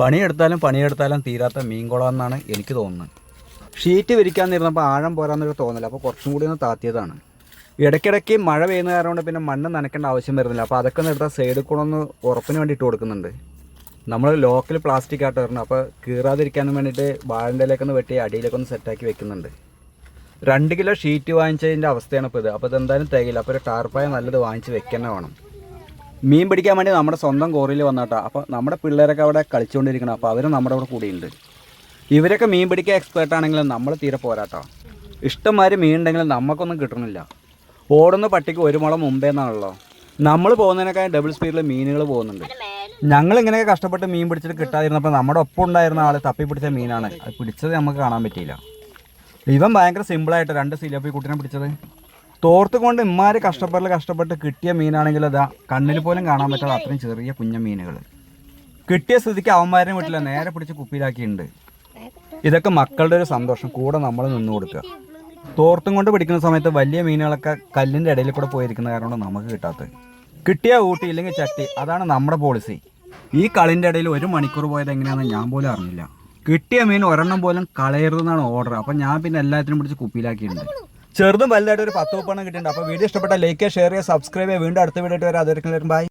പണിയെടുത്താലും പണിയെടുത്താലും തീരാത്ത മീൻകുളം എന്നാണ് എനിക്ക് തോന്നുന്നത്. ഷീറ്റ് വിരിക്കാൻ നിരുന്നപ്പോൾ ആഴം പോരാന്നൊരു തോന്നില്ല അപ്പോൾ കുറച്ചും കൂടി ഒന്ന് താത്തിയതാണ്. ഇടയ്ക്കിടയ്ക്ക് മഴ പെയ്യുന്ന കാരണം കൊണ്ട് പിന്നെ മണ്ണ് നനയ്ക്കേണ്ട ആവശ്യം വരുന്നില്ല. അപ്പോൾ അതൊക്കെ ഒന്ന് എടുത്താൽ സൈഡിൽ കൂടെ ഒന്ന് ഉറപ്പിന് വേണ്ടി ഇട്ട് കൊടുക്കുന്നുണ്ട്. നമ്മൾ ലോക്കൽ പ്ലാസ്റ്റിക് ആയിട്ട് വരണം അപ്പോൾ കീറാതിരിക്കാനും വേണ്ടിയിട്ട് വാഴന്റെ ഇലയൊക്കെ വെട്ടി അടിയിലേക്കൊന്ന് സെറ്റാക്കി വെക്കുന്നുണ്ട്. രണ്ട് കിലോ ഷീറ്റ് വാങ്ങിച്ചതിന്റെ അവസ്ഥയാണ് ഇപ്പോൾ ഇത്. അപ്പോൾ ഇതെന്തായാലും തികയില്ല. അപ്പോൾ ഒരു ടാർപ്പായ നല്ലത് വാങ്ങിച്ച് വെക്കുന്നതാണ് വേണം. മീൻ പിടിക്കാൻ വേണ്ടി നമ്മുടെ സ്വന്തം കോറിയിൽ വന്നാട്ടോ അപ്പോൾ നമ്മുടെ പിള്ളേരൊക്കെ അവിടെ കളിച്ചുകൊണ്ടിരിക്കണം അപ്പോൾ അവർ നമ്മുടെ അവിടെ കൂടിയുണ്ട്. ഇവരൊക്കെ മീൻ പിടിക്കാൻ എക്സ്പേർട്ട് ആണെങ്കിലും നമ്മൾ തീരെ പോരാട്ടോ. ഇഷ്ടംമാതിരി മീൻ ഉണ്ടെങ്കിലും നമുക്കൊന്നും കിട്ടണില്ല. ഓടുന്ന പട്ടിക്ക് ഒരു മുളം മുമ്പേ എന്നാണല്ലോ. നമ്മൾ പോകുന്നതിനൊക്കെ ഡബിൾ സ്പീഡിൽ മീനുകൾ പോകുന്നുണ്ട്. ഞങ്ങൾ ഇങ്ങനെയൊക്കെ കഷ്ടപ്പെട്ട് മീൻ പിടിച്ചിട്ട് കിട്ടാതിരുന്നപ്പോൾ നമ്മുടെ ഒപ്പം ഉണ്ടായിരുന്ന ആൾ തപ്പി പിടിച്ച മീനാണ്. അത് പിടിച്ചത് നമുക്ക് കാണാൻ പറ്റിയില്ല. ഇവൻ ഭയങ്കര സിമ്പിളായിട്ട് രണ്ട് സിലപ്പി കുട്ടിനെ പിടിച്ചത്. തോർത്ത് കൊണ്ട് ഇമ്മാര് കഷ്ടപ്പെടൽ കഷ്ടപ്പെട്ട് കിട്ടിയ മീനാണെങ്കിൽ അതാ കണ്ണിൽ പോലും കാണാൻ പറ്റാത്ത അത്രയും ചെറിയ കുഞ്ഞ മീനുകൾ കിട്ടിയ സ്ഥിതിക്ക് അവന്മാരെ വീട്ടില്ല നേരെ പിടിച്ച് കുപ്പിയിലാക്കിയിട്ടുണ്ട്. ഇതൊക്കെ മക്കളുടെ ഒരു സന്തോഷം. കൂടെ നമ്മൾ നിന്നു കൊടുക്കുക. തോർത്തും കൊണ്ട് പിടിക്കുന്ന സമയത്ത് വലിയ മീനുകളൊക്കെ കല്ലിന്റെ ഇടയിൽ കൂടെ പോയിരിക്കുന്ന കാരണം നമുക്ക് കിട്ടാത്തത്. കിട്ടിയ ഊട്ടി ഇല്ലെങ്കിൽ ചട്ടി അതാണ് നമ്മുടെ പോളിസി ഈ കളിന്റെ ഇടയിൽ ഒരു മണിക്കൂർ പോയത് എങ്ങനെയാണെന്ന് ഞാൻ പോലും അറിഞ്ഞില്ല. കിട്ടിയ മീൻ ഒരെണ്ണം പോലും കളയരുതെന്നാണ് ഓർഡർ അപ്പം ഞാൻ പിന്നെ എല്ലാത്തിനും പിടിച്ച് കുപ്പിയിലാക്കിയിട്ടുണ്ട്. ചെറുതും വലുതായിട്ട് ഒരു പത്ത് മുപ്പെണ്ണം കിട്ടിയിട്ടുണ്ട്. അപ്പോൾ വീഡിയോ ഇഷ്ടപ്പെട്ട ലൈക്ക് ഷെയർ ചെയ്യുക സബ്സ്ക്രൈബ് ചെയ്യുക വീണ്ടും അടുത്ത വീഡിയോ ആയിട്ട് വരാം. അതൊരിക്കലും ബൈ